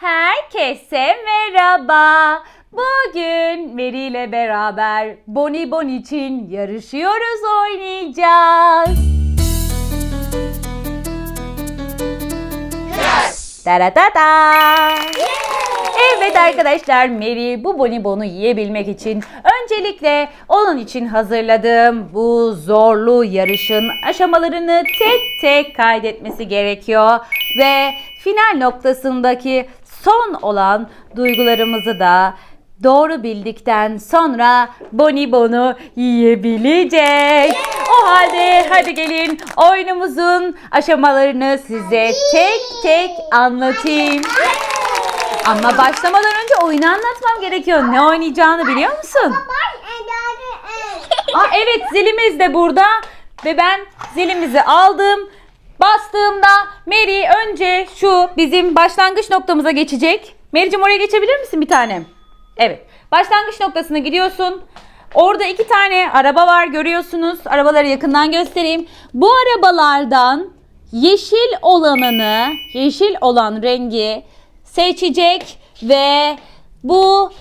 Herkese merhaba. Bugün Meri ile beraber Bonibon için yarışıyoruz oynayacağız. Taratata. Evet arkadaşlar Mary bu bonibonu yiyebilmek için öncelikle onun için hazırladığım bu zorlu yarışın aşamalarını tek tek kaydetmesi gerekiyor ve final noktasındaki son olan duygularımızı da doğru bildikten sonra bonibonu yiyebilecek. O halde hadi gelin oyunumuzun aşamalarını size tek tek anlatayım. Ama başlamadan önce oyunu anlatmam gerekiyor. Ne oynayacağını biliyor musun? Aa, evet zilimiz de burada ve ben zilimizi aldım. Bastığımda Mary önce şu bizim başlangıç noktamıza geçecek. Mary'cim oraya geçebilir misin bir tanem? Evet. Başlangıç noktasına gidiyorsun. Orada iki tane araba var görüyorsunuz. Arabaları yakından göstereyim. Bu arabalardan yeşil olanını, yeşil olan rengi seçecek ve bu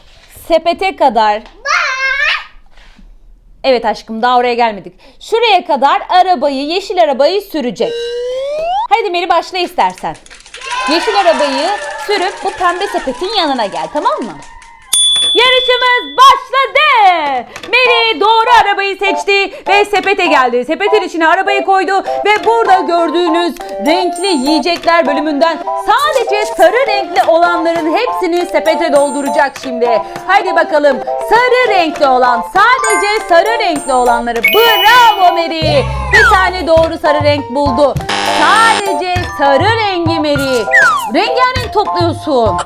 sepete kadar Evet aşkım daha oraya gelmedik. Şuraya kadar arabayı, yeşil arabayı sürecek. Hadi Meri başla istersen. Yeşil arabayı sürüp bu pembe sepetin yanına gel tamam mı? Yarışımız başladı. Meri doğru arabayı seçti ve sepete geldi. Sepetin içine arabayı koydu ve burada gördüğünüz renkli yiyecekler bölümünden sadece sarı renkli olanların hepsini sepete dolduracak şimdi. Haydi bakalım sarı renkli olan sadece sarı renkli olanları. Bravo Meri. Bir tane doğru sarı renk buldu. Sadece sarı rengi Meri. Rengarenk topluyorsun.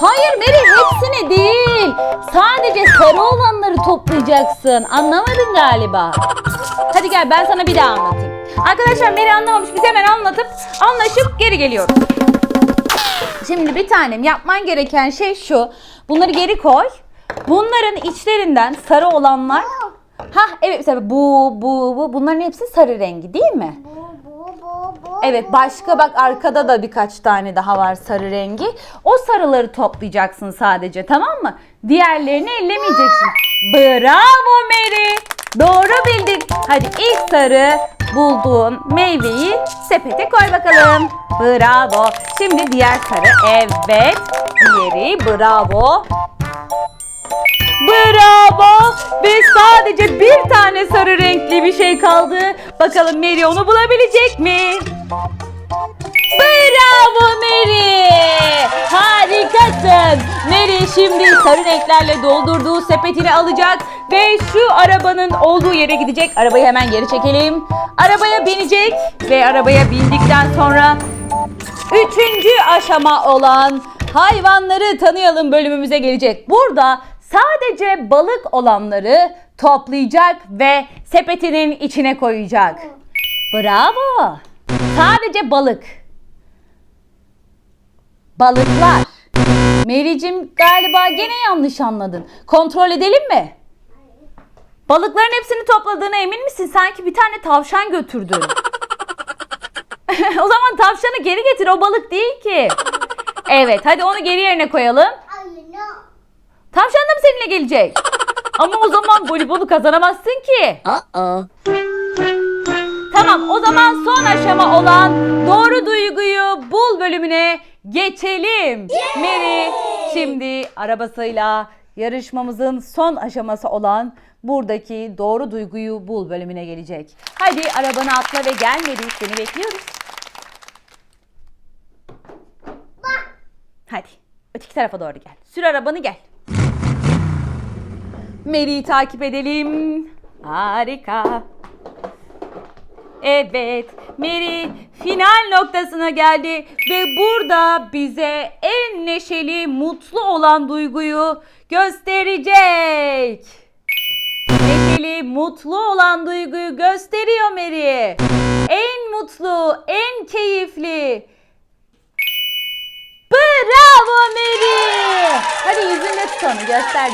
Hayır Meri hepsini değil. Sadece sarı olanları toplayacaksın. Anlamadın galiba. Hadi gel ben sana bir daha anlatayım. Arkadaşlar Meri anlamamış. Biz hemen anlatıp anlaşıp geri geliyoruz. Şimdi bir tanem yapman gereken şey şu. Bunları geri koy. Bunların içlerinden sarı olanlar. Ha evet mesela bu bu bu bunların hepsi sarı rengi değil mi? Evet başka bak arkada da birkaç tane daha var sarı rengi. O sarıları toplayacaksın sadece tamam mı? Diğerlerini ellemeyeceksin. Bravo Mary. Doğru bildin. Hadi ilk sarı bulduğun meyveyi sepete koy bakalım. Bravo. Şimdi diğer sarı. Evet. Diğeri bravo. Bravo! Ve sadece bir tane sarı renkli bir şey kaldı. Bakalım Mary onu bulabilecek mi? Bravo Mary! Harikasın! Mary şimdi sarı renklerle doldurduğu sepetini alacak ve şu arabanın olduğu yere gidecek. Arabayı hemen geri çekelim. Arabaya binecek ve arabaya bindikten sonra Üçüncü aşama olan hayvanları tanıyalım bölümümüze gelecek. Burada sadece balık olanları toplayacak ve sepetinin içine koyacak. Bravo. Sadece balık. Balıklar. Mericim galiba gene yanlış anladın. Kontrol edelim mi? Balıkların hepsini topladığına emin misin? Sanki bir tane tavşan götürdün. o zaman tavşanı geri getir. O balık değil ki. Evet hadi onu geri yerine koyalım. Tavşan da mı seninle gelecek? Ama o zaman voleybolu kazanamazsın ki. Uh-oh. Tamam o zaman son aşama olan doğru duyguyu bul bölümüne geçelim. Mary şimdi arabasıyla yarışmamızın son aşaması olan buradaki doğru duyguyu bul bölümüne gelecek. Hadi arabana atla ve gel Mary seni bekliyoruz. Hadi öteki tarafa doğru gel. Sür arabanı gel. Mary'i takip edelim. Harika. Evet, Mary final noktasına geldi ve burada bize en neşeli, mutlu olan duyguyu gösterecek. Neşeli, mutlu olan duyguyu gösteriyor Mary. En mutlu, en keyifli. Bravo Mary. Hadi yüzünde tut onu, göster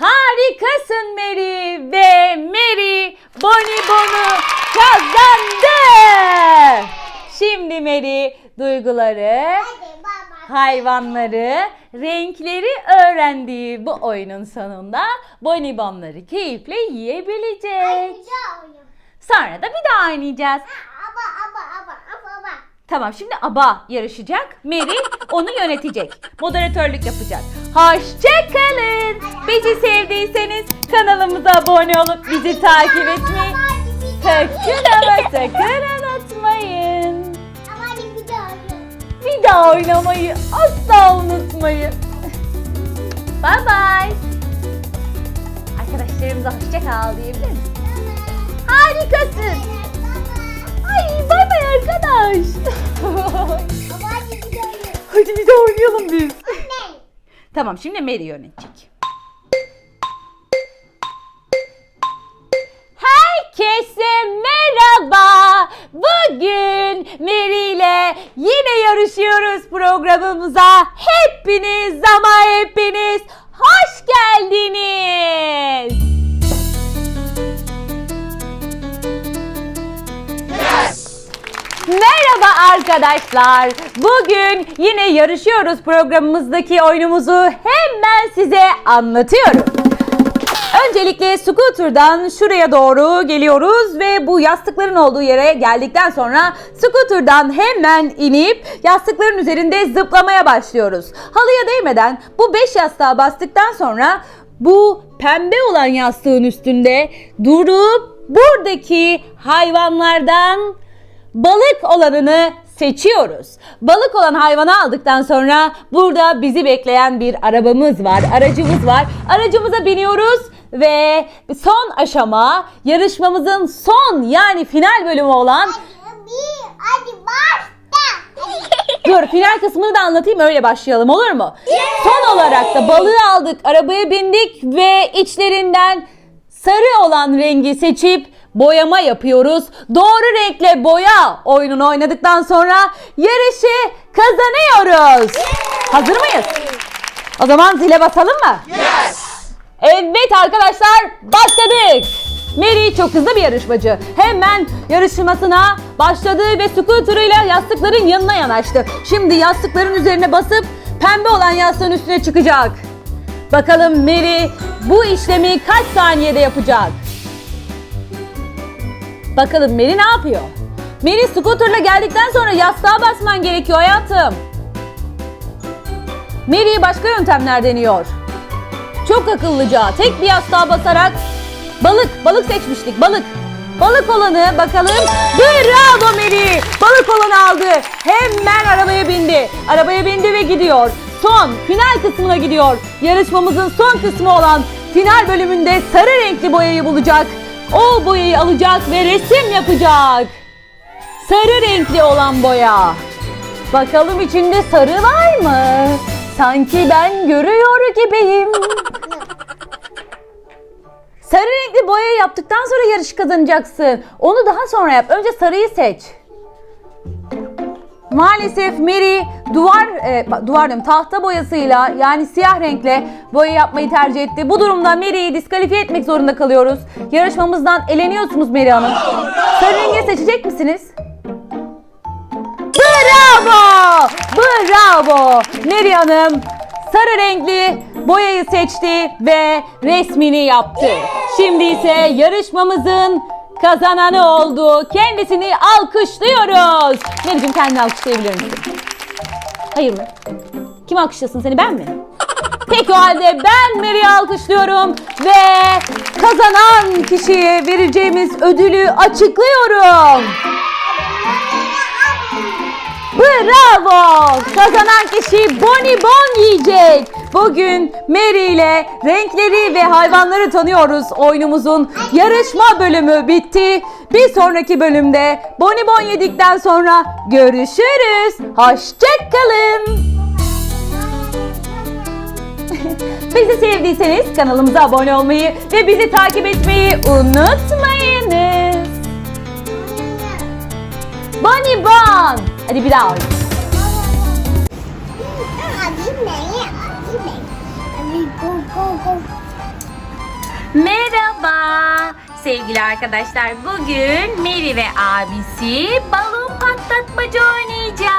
Harikasın Mary ve Mary Bonibon'u kazandı. Şimdi Mary duyguları, hayvanları, renkleri öğrendiği bu oyunun sonunda bonibonları keyifle yiyebilecek. Sonra da bir daha oynayacağız. Tamam şimdi aba yarışacak. Mary onu yönetecek. Moderatörlük yapacak. Hoşçakalın. Bizi sevdiyseniz kanalımıza abone olup bizi takip etmeyi sakın ama sakın unutmayın. Bir daha oynamayı asla unutmayın. Bye bye. Arkadaşlarımıza hoşça kal diyebilir misin? Harikasın. Ay bay bay arkadaş. Hadi bir daha oynayalım biz. Tamam şimdi Mary yönetecek. Herkese merhaba. Bugün Mary ile yine yarışıyoruz programımıza. Hepiniz ama hepiniz hoş geldiniz. Merhaba arkadaşlar. Bugün yine yarışıyoruz programımızdaki oyunumuzu hemen size anlatıyorum. Öncelikle scooter'dan şuraya doğru geliyoruz ve bu yastıkların olduğu yere geldikten sonra scooter'dan hemen inip yastıkların üzerinde zıplamaya başlıyoruz. Halıya değmeden bu 5 yastığa bastıktan sonra bu pembe olan yastığın üstünde durup buradaki hayvanlardan balık olanını seçiyoruz. Balık olan hayvanı aldıktan sonra burada bizi bekleyen bir arabamız var, aracımız var. Aracımıza biniyoruz ve son aşama yarışmamızın son yani final bölümü olan Bir hadi başla. Dur final kısmını da anlatayım öyle başlayalım olur mu? Son olarak da balığı aldık, arabaya bindik ve içlerinden sarı olan rengi seçip boyama yapıyoruz. Doğru renkle boya oyununu oynadıktan sonra yarışı kazanıyoruz. Hazır mıyız? O zaman zile basalım mı? Evet arkadaşlar başladık. Mary çok hızlı bir yarışmacı. Hemen yarışmasına başladı ve scooter'ıyla yastıkların yanına yanaştı. Şimdi yastıkların üzerine basıp pembe olan yastığın üstüne çıkacak. Bakalım Mary bu işlemi kaç saniyede yapacak? Bakalım Mary ne yapıyor? Mary scooter'la geldikten sonra yastığa basman gerekiyor hayatım. Mary başka yöntemler deniyor. Çok akıllıca tek bir yastığa basarak balık balık seçmiştik balık. Balık olanı bakalım. Bravo Meri. Balık olanı aldı. Hemen arabaya bindi. Arabaya bindi ve gidiyor. Son final kısmına gidiyor. Yarışmamızın son kısmı olan final bölümünde sarı renkli boyayı bulacak. O boyayı alacak ve resim yapacak. Sarı renkli olan boya. Bakalım içinde sarı var mı? Sanki ben görüyor gibiyim. Sarı renkli boyayı yaptıktan sonra yarış kazanacaksın. Onu daha sonra yap. Önce sarıyı seç. Maalesef Mary duvar e, duvar diyorum tahta boyasıyla yani siyah renkle boya yapmayı tercih etti. Bu durumda Mary'i diskalifiye etmek zorunda kalıyoruz. Yarışmamızdan eleniyorsunuz Mary Hanım. Sarı rengi seçecek misiniz? Bravo! Bravo! Mary Hanım sarı renkli boyayı seçti ve resmini yaptı. Şimdi ise yarışmamızın kazananı oldu. Kendisini alkışlıyoruz. Mary'cim kendini alkışlayabilir misin? Hayır mı? Kim alkışlasın seni ben mi? Peki o halde ben Mary'i alkışlıyorum ve kazanan kişiye vereceğimiz ödülü açıklıyorum. Bravo! Kazanan kişi bonibon yiyecek. Bugün Mary ile renkleri ve hayvanları tanıyoruz. Oyunumuzun yarışma bölümü bitti. Bir sonraki bölümde bonibon yedikten sonra görüşürüz. Hoşçakalın. Bizi sevdiyseniz kanalımıza abone olmayı ve bizi takip etmeyi unutmayınız. Bonibon. Hadi bir daha oynayalım. Merhaba sevgili arkadaşlar. Bugün Mary ve abisi balon patlatmacı oynayacağız.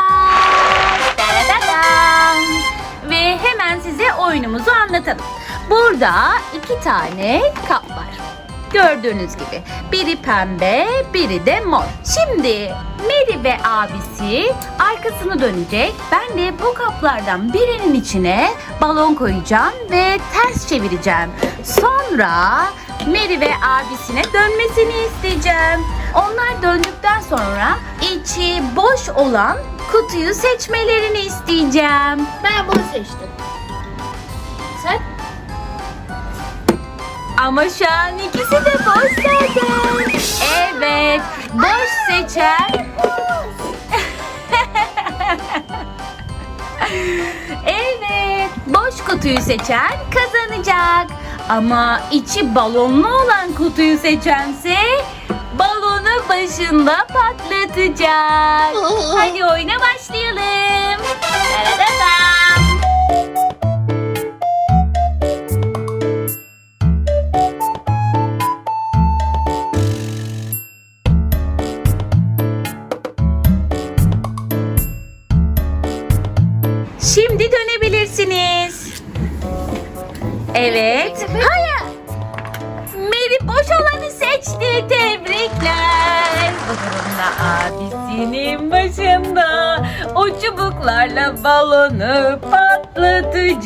Ve hemen size oyunumuzu anlatalım. Burada iki tane kap var. Gördüğünüz gibi biri pembe, biri de mor. Şimdi Mary ve abisi arkasını dönecek. Ben de bu kaplardan birinin içine balon koyacağım ve ters çevireceğim. Sonra Mary ve abisine dönmesini isteyeceğim. Onlar döndükten sonra içi boş olan kutuyu seçmelerini isteyeceğim. Ben bunu seçtim. Ama şu an ikisi de boş zaten. Evet, boş seçen. evet, boş kutuyu seçen kazanacak. Ama içi balonlu olan kutuyu seçense balonu başında patlatacak. Hadi oyuna başlayalım. Taradadam. Şimdi dönebilirsiniz. Evet. Hayır. Mary boş olanı seçti. Tebrikler. Da abisinin başında o çubuklarla balonu patlatacağız.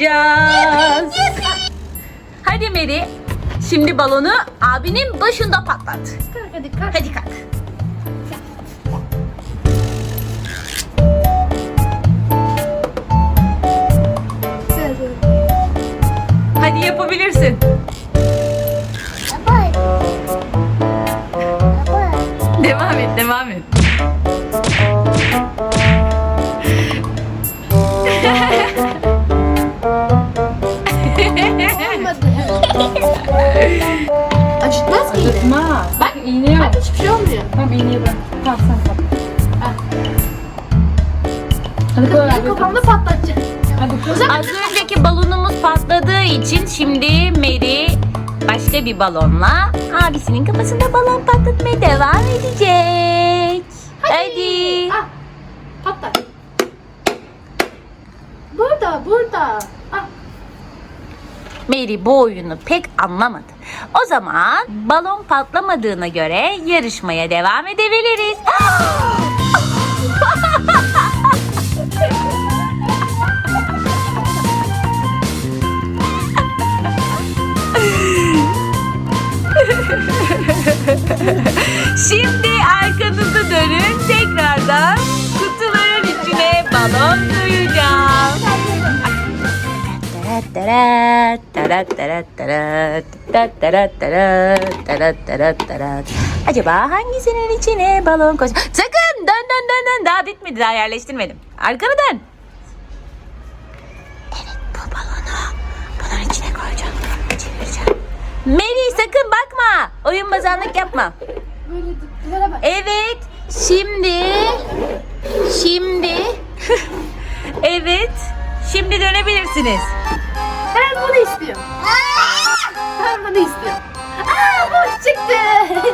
Hadi Mary. Şimdi balonu abinin başında patlat. Kalk hadi kalk. Hadi kalk. Yapabilirsin. Baba. Baba. Devam et, devam et. Olmadı. Acıtmaz mı? Acıtma. Bak iğne yok. Bak hiçbir şey olmuyor. Tamam iğneyi bırak. Tamam sen kap. Hadi koy abi. kafamda patlatacak. Hadi koy. Az önceki balonumuz patladığı için şimdi Mary başka bir balonla abisinin kafasında balon patlatmaya devam edecek. Hadi. Ah. Patlat. Burada, burada. Ah. Mary bu oyunu pek anlamadı. O zaman balon patlamadığına göre yarışmaya devam edebiliriz. Şimdi arkanızı dönün tekrardan kutuların içine balon koyacağım. Acaba hangisinin içine balon koy? Sakın dön dön dön dön daha bitmedi daha yerleştirmedim. Arkanı dön. Mary sakın bakma. Oyun bazanlık yapma. Böyle dipçilere bak. Evet. Şimdi şimdi evet. Şimdi dönebilirsiniz. Ben bunu istiyorum. Ben bunu istiyorum. Aa boş çıktı.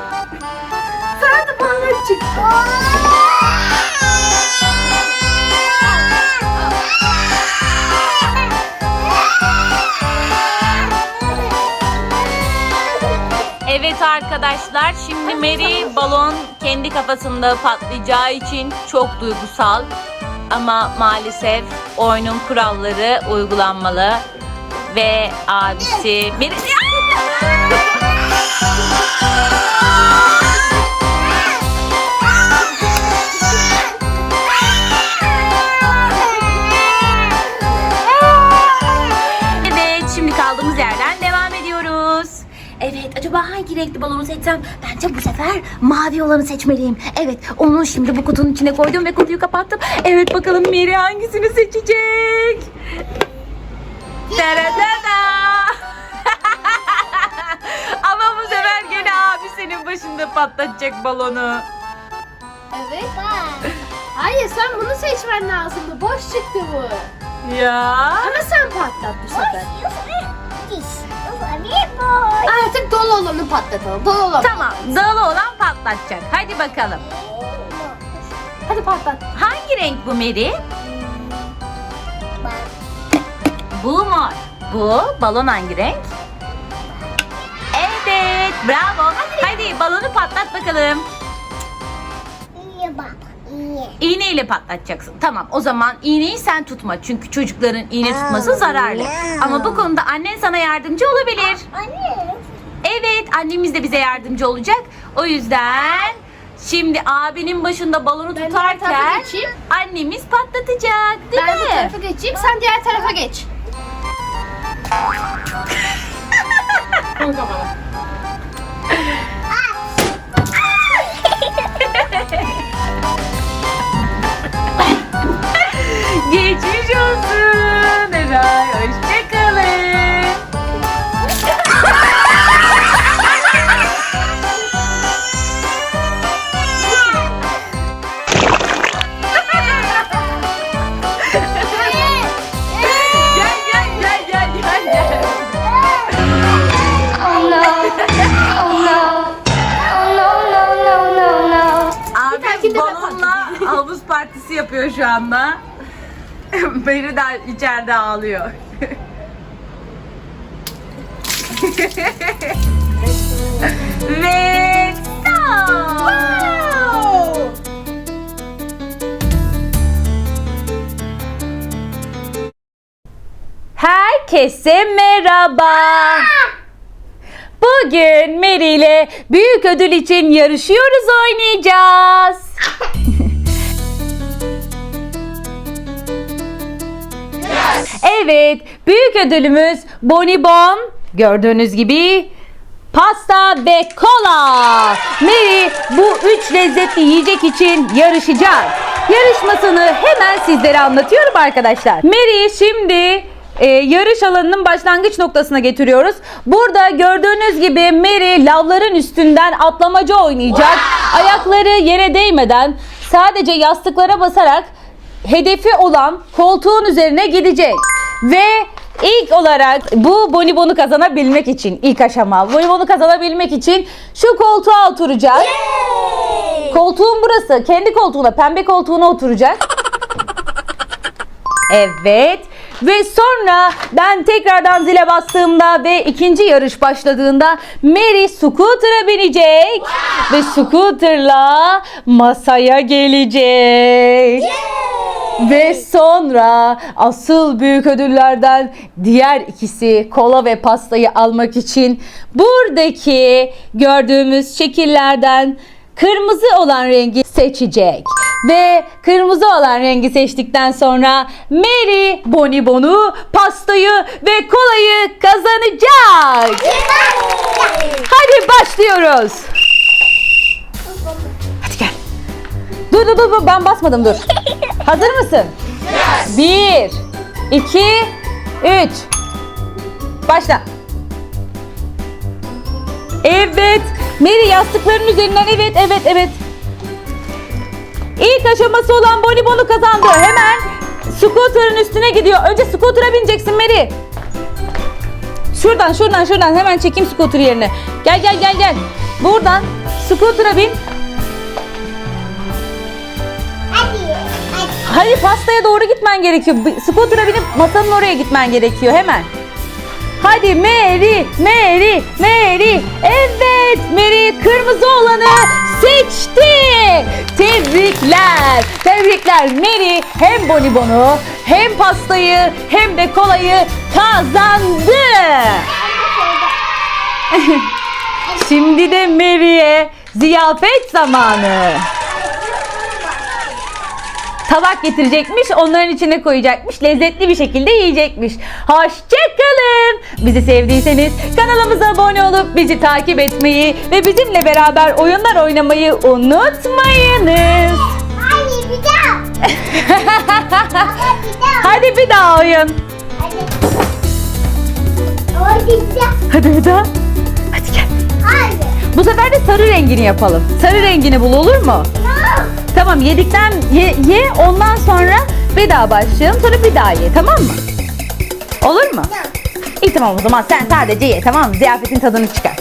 Sana da balon çıktı. Evet arkadaşlar şimdi Mary balon kendi kafasında patlayacağı için çok duygusal. Ama maalesef oyunun kuralları uygulanmalı. Ve abisi... Mary... acaba hangi renkli balonu seçsem? Bence bu sefer mavi olanı seçmeliyim. Evet onu şimdi bu kutunun içine koydum ve kutuyu kapattım. Evet bakalım Mary hangisini seçecek? Taradada. Ama bu sefer gene abi senin başında patlatacak balonu. Evet. Hayır sen bunu seçmen lazımdı. Boş çıktı bu. Ya. Ama sen patlat bu sefer. This. Boy. Artık dolu olanı patlatalım. Dolu olanı. Tamam dağılı olan patlatacak. Hadi bakalım. Hadi patlat. Hangi renk bu Mary? bu mor. Bu balon hangi renk? Evet bravo. Hadi balonu patlat bakalım. İyi. İğneyle patlatacaksın. Tamam o zaman iğneyi sen tutma. Çünkü çocukların iğne tutması zararlı. Ama bu konuda annen sana yardımcı olabilir. Anne. Evet annemiz de bize yardımcı olacak. O yüzden şimdi abinin başında balonu diğer tarafa tutarken geçeyim. annemiz patlatacak değil Ben bu mi? tarafa geçeyim. Sen diğer tarafa geç. Kafana. Geçmiş olsun Eray. Hoşçakalın. Gel gel gel gel gel gel. Oh no. Oh no. Oh no no no no no. Abi dahakinde ben balonla havuz partisi yapıyor şu anda. Beni de içeride ağlıyor. Ve stop. Herkese merhaba. Bugün Mary ile büyük ödül için yarışıyoruz oynayacağız. Evet, büyük ödülümüz bonibon. Gördüğünüz gibi pasta ve kola. Mary bu üç lezzetli yiyecek için yarışacak. Yarışmasını hemen sizlere anlatıyorum arkadaşlar. Mary şimdi e, yarış alanının başlangıç noktasına getiriyoruz. Burada gördüğünüz gibi Mary lavların üstünden atlamacı oynayacak. Ayakları yere değmeden sadece yastıklara basarak hedefi olan koltuğun üzerine gidecek. Ve ilk olarak bu bonibonu kazanabilmek için ilk aşama bonibonu kazanabilmek için şu koltuğa oturacak. Koltuğun burası. Kendi koltuğuna, pembe koltuğuna oturacak. Evet. Ve sonra ben tekrardan zile bastığımda ve ikinci yarış başladığında Mary scooter'a binecek. Ve scooter'la masaya gelecek. Ve sonra asıl büyük ödüllerden diğer ikisi kola ve pastayı almak için buradaki gördüğümüz şekillerden kırmızı olan rengi seçecek. Ve kırmızı olan rengi seçtikten sonra Mary bonibonu, pastayı ve kolayı kazanacak. Hadi başlıyoruz. Hadi gel. Dur dur dur ben basmadım dur. Hazır mısın? Bir, iki, üç. Başla. Evet. Mary yastıkların üzerinden evet evet evet. İlk aşaması olan bonibonu kazandı. Hemen scooter'ın üstüne gidiyor. Önce scooter'a bineceksin Mary. Şuradan şuradan şuradan hemen çekeyim scooter yerine. Gel gel gel gel. Buradan scooter'a bin. Hayır pastaya doğru gitmen gerekiyor. Scooter'a binip masanın oraya gitmen gerekiyor hemen. Hadi Mary, Mary, Mary. Evet, Mary kırmızı olanı seçti. Tebrikler, tebrikler. Mary hem bonibonu, hem pastayı, hem de kolayı kazandı. Şimdi de Mary'e ziyafet zamanı. Tabak getirecekmiş, onların içine koyacakmış, lezzetli bir şekilde yiyecekmiş. Hoşçakalın. Bizi sevdiyseniz kanalımıza abone olup bizi takip etmeyi ve bizimle beraber oyunlar oynamayı unutmayınız. Hadi bir daha. Hadi bir daha. Hadi bir daha oyun. Hadi. Bir daha. Hadi bir daha. Hadi gel. Hadi. Bu sefer de sarı rengini yapalım. Sarı rengini bul olur mu? Tamam. Tamam yedikten ye, ye ondan sonra bir daha başlayalım sonra bir daha ye tamam mı? Olur mu? İyi tamam o zaman sen sadece ye tamam mı? Ziyafetin tadını çıkar.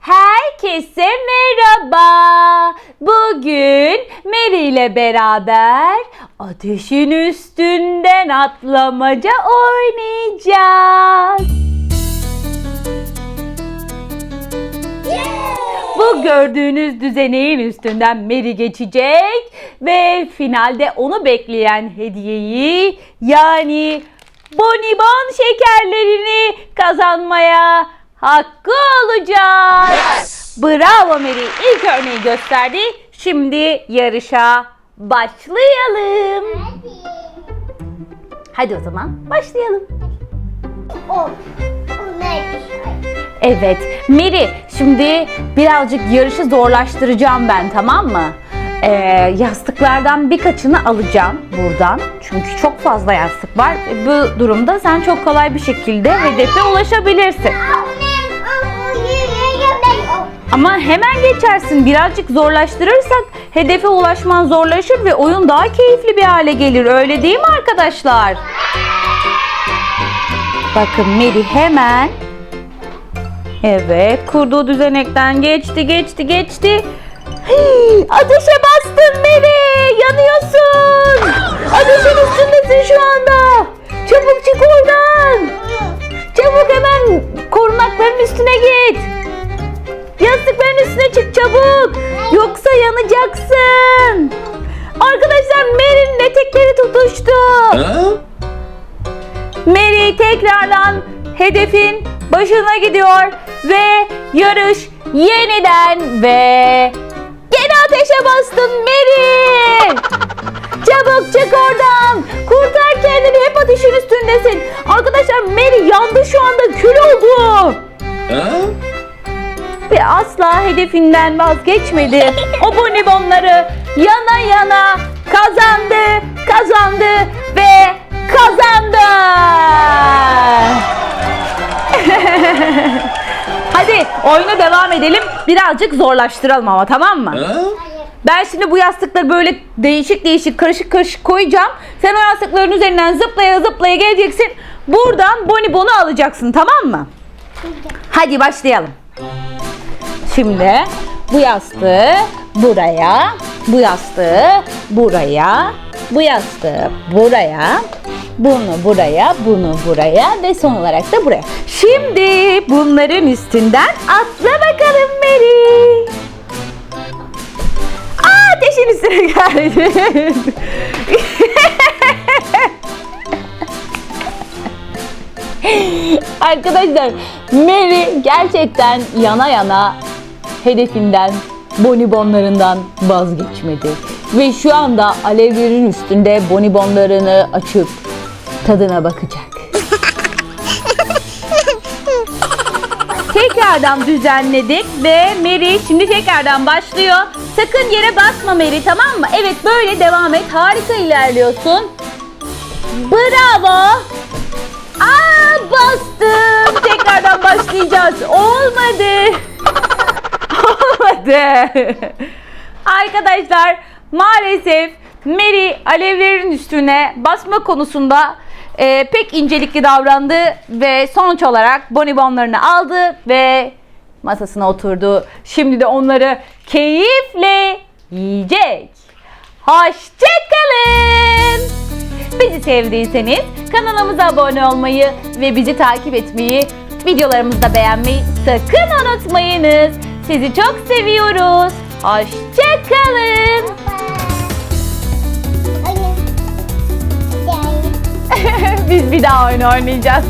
Herkese merhaba. Bugün Mary ile beraber ateşin üstünden atlamaca oynayacağız. Bu gördüğünüz düzeneğin üstünden Mary geçecek ve finalde onu bekleyen hediyeyi yani bonibon şekerlerini kazanmaya hakkı olacak. Bravo Mary. İlk örneği gösterdi. Şimdi yarışa başlayalım. Hadi o zaman başlayalım. O. O neymiş? Evet. Meri şimdi birazcık yarışı zorlaştıracağım ben tamam mı? Ee, yastıklardan birkaçını alacağım buradan. Çünkü çok fazla yastık var. E, Bu durumda sen çok kolay bir şekilde hedefe ulaşabilirsin. Ama hemen geçersin. Birazcık zorlaştırırsak hedefe ulaşman zorlaşır ve oyun daha keyifli bir hale gelir. Öyle değil mi arkadaşlar? Bakın Meri hemen Evet, kurduğu düzenekten geçti, geçti, geçti. Hii, ateşe bastın Meri, yanıyorsun. Ateşin üstündesin şu anda. Çabuk çık oradan. Çabuk hemen korunakların üstüne git. Yastıkların üstüne çık çabuk. Yoksa yanacaksın. Arkadaşlar Mary'nin etekleri tutuştu. Mary tekrardan hedefin başına gidiyor ve yarış yeniden ve gene ateşe bastın Mary. Çabuk çık oradan. Kurtar kendini hep ateşin üstündesin. Arkadaşlar Mary yandı şu anda kül oldu. Ve asla hedefinden vazgeçmedi. O bonibonları yana yana kazandı, kazandı ve kazandı. Hadi oyuna devam edelim. Birazcık zorlaştıralım ama tamam mı? Ben şimdi bu yastıkları böyle değişik değişik karışık karışık koyacağım. Sen o yastıkların üzerinden zıplaya zıplaya geleceksin. Buradan bonibonu alacaksın tamam mı? Hadi başlayalım. Şimdi bu yastığı buraya, bu yastığı buraya, bu yastığı buraya, bunu buraya, bunu buraya ve son olarak da buraya. Şimdi bunların üstünden atla bakalım Mary. Aa, ateşin üstüne geldin. Arkadaşlar Mary gerçekten yana yana hedefinden, bonibonlarından vazgeçmedi. Ve şu anda alevlerin üstünde bonibonlarını açıp tadına bakacak. Tekrardan düzenledik ve Mary şimdi tekrardan başlıyor. Sakın yere basma Mary tamam mı? Evet böyle devam et. Harika ilerliyorsun. Bravo. Aa bastım. Tekrardan başlayacağız. Olmadı. Olmadı. Arkadaşlar maalesef Mary alevlerin üstüne basma konusunda e, pek incelikli davrandı ve sonuç olarak bonibonlarını aldı ve masasına oturdu. Şimdi de onları keyifle yiyecek. Hoşçakalın. Bizi sevdiyseniz kanalımıza abone olmayı ve bizi takip etmeyi, videolarımızı da beğenmeyi sakın unutmayınız. Sizi çok seviyoruz. Hoşçakalın. Biz bir daha oyun oynayacağız.